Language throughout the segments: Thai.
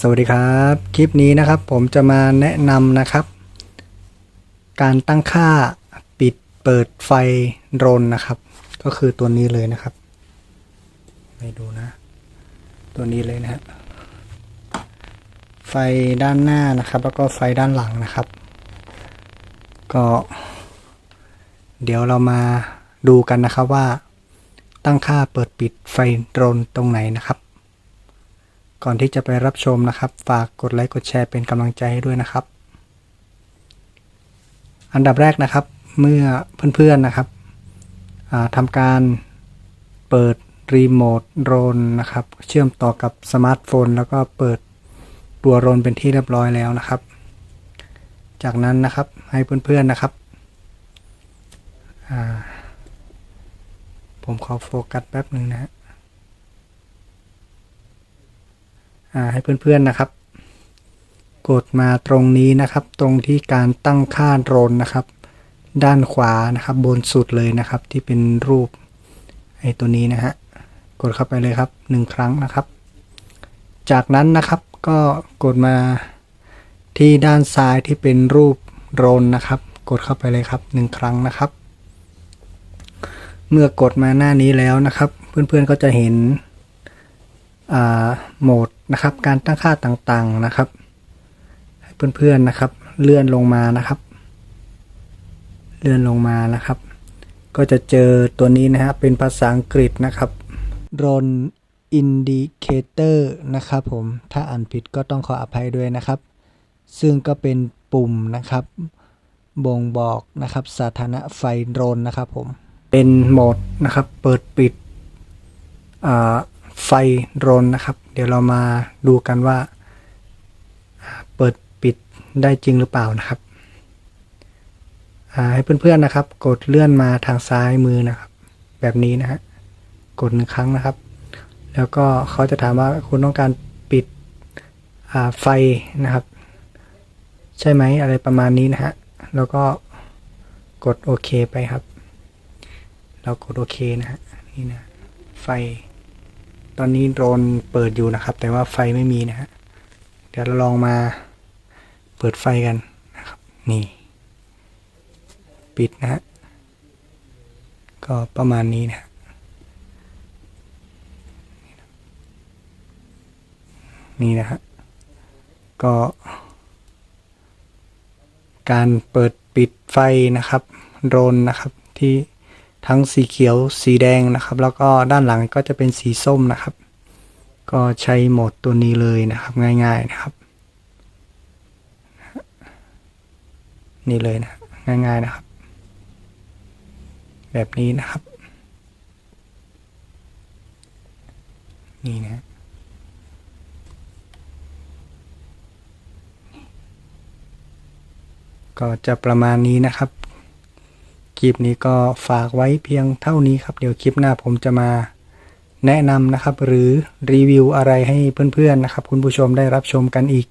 สวัสดีครับ คลิปนี้นะครับผมจะมาแนะนำนะครับ การตั้งค่าปิดเปิดไฟโดรนนะครับ ก็คือตัวนี้เลยนะครับไปดูนะ ตัวนี้เลยนะฮะไฟด้านหน้านะครับ แล้วก็ไฟด้านหลังนะครับ ก็ เดี๋ยวเรามาดูกันนะครับว่าตั้งค่าเปิดปิดไฟโดรนตรงไหนนะครับ ก่อนที่จะไปรับชมนะครับ ฝากกดไลค์กดแชร์เป็นกำลังใจให้ด้วยนะครับ อันดับแรกนะครับเมื่อเพื่อนๆนะครับทำการเปิดรีโมทโดรนนะครับ เชื่อมต่อกับสมาร์ทโฟน แล้วก็เปิดตัวโดรนเป็นที่เรียบร้อยแล้วนะครับ จากนั้นนะครับให้เพื่อนๆนะครับผมขอโฟกัสแป๊บหนึ่งนะฮะ อ่า ให้เพื่อนๆนะครับ กดมาตรงนี้นะครับ ตรงที่การตั้งค่าโดรนนะครับ ด้านขวานะครับบนสุดเลยนะครับ ที่เป็นรูปไอ้ตัวนี้นะฮะกดเข้าไปเลยครับหนึ่งครั้งนะครับ จากนั้นนะครับก็กดมาที่ด้านซ้ายที่เป็นรูปโดรนนะครับ กดเข้าไปเลยครับหนึ่งครั้งนะครับ เมื่อกดมาหน้านี้แล้วนะครับ เพื่อนๆก็จะเห็น โหมดนะครับ การตั้งค่าต่างๆนะครับ ให้เพื่อนๆนะครับ เลื่อนลงมานะครับ เลื่อนลงมานะครับ ก็จะเจอตัวนี้นะฮะเป็นภาษาอังกฤษนะครับ drone indicator นะครับผมถ้าอ่านผิดก็ต้องขออภัยด้วยนะครับ ซึ่งก็เป็นปุ่มนะครับบ่งบอกนะครับสถานะไฟโดรนนะครับผมเป็นโหมดนะครับ เปิดปิดอ่า ไฟโดรนนะครับ เดี๋ยวเรามาดูกันว่า เปิดปิดได้จริงหรือเปล่านะครับให้เพื่อนๆนะครับ กดเลื่อนมาทางซ้ายมือนะครับ แบบนี้นะฮะกดหนึ่งครั้งนะครับ แล้วก็เขาจะถามว่าคุณต้องการปิดไฟนะครับ ใช่ไหมอะไรประมาณนี้นะฮะแล้วก็กดโอเคไปครับ เรากดโอเคนะฮะนี่นะไฟ ตอนนี้โดรนเปิดอยู่นะครับ แต่ว่าไฟไม่มีนะฮะเดี๋ยวเราลองมาเปิดไฟกันนะครับ นี่ ปิดนะฮะก็ประมาณนี้นะฮะนี่นะฮะก็ การเปิดปิดไฟนะครับ โดรนนะครับที่ ทั้งสีเขียวสีแดงนะครับ แล้วก็ด้านหลังก็จะเป็นสีส้มนะครับ ก็ใช้โหมดตัวนี้เลยนะครับง่าย ๆนะครับ นี่เลยนะง่าย ๆนะครับ แบบนี้นะครับ นี่นะก็จะประมาณนี้นะครับ ลิปนี้ก็ฝากไว้เพียงเท่านี้ครับเดี๋ยวคลิปหน้าผมจะมาแนะนำนะครับ หรือรีวิวอะไรให้เพื่อนๆนะครับ คุณผู้ชมได้รับชมกันอีก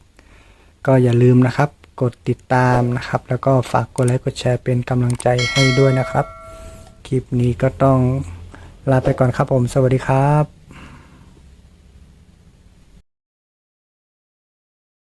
ก็อย่าลืมนะครับ กดติดตามนะครับ แล้วก็ฝากกดไลค์กดแชร์เป็นกำลังใจให้ด้วยนะครับ คลิปนี้ก็ต้องลาไปก่อนครับผม สวัสดีครับ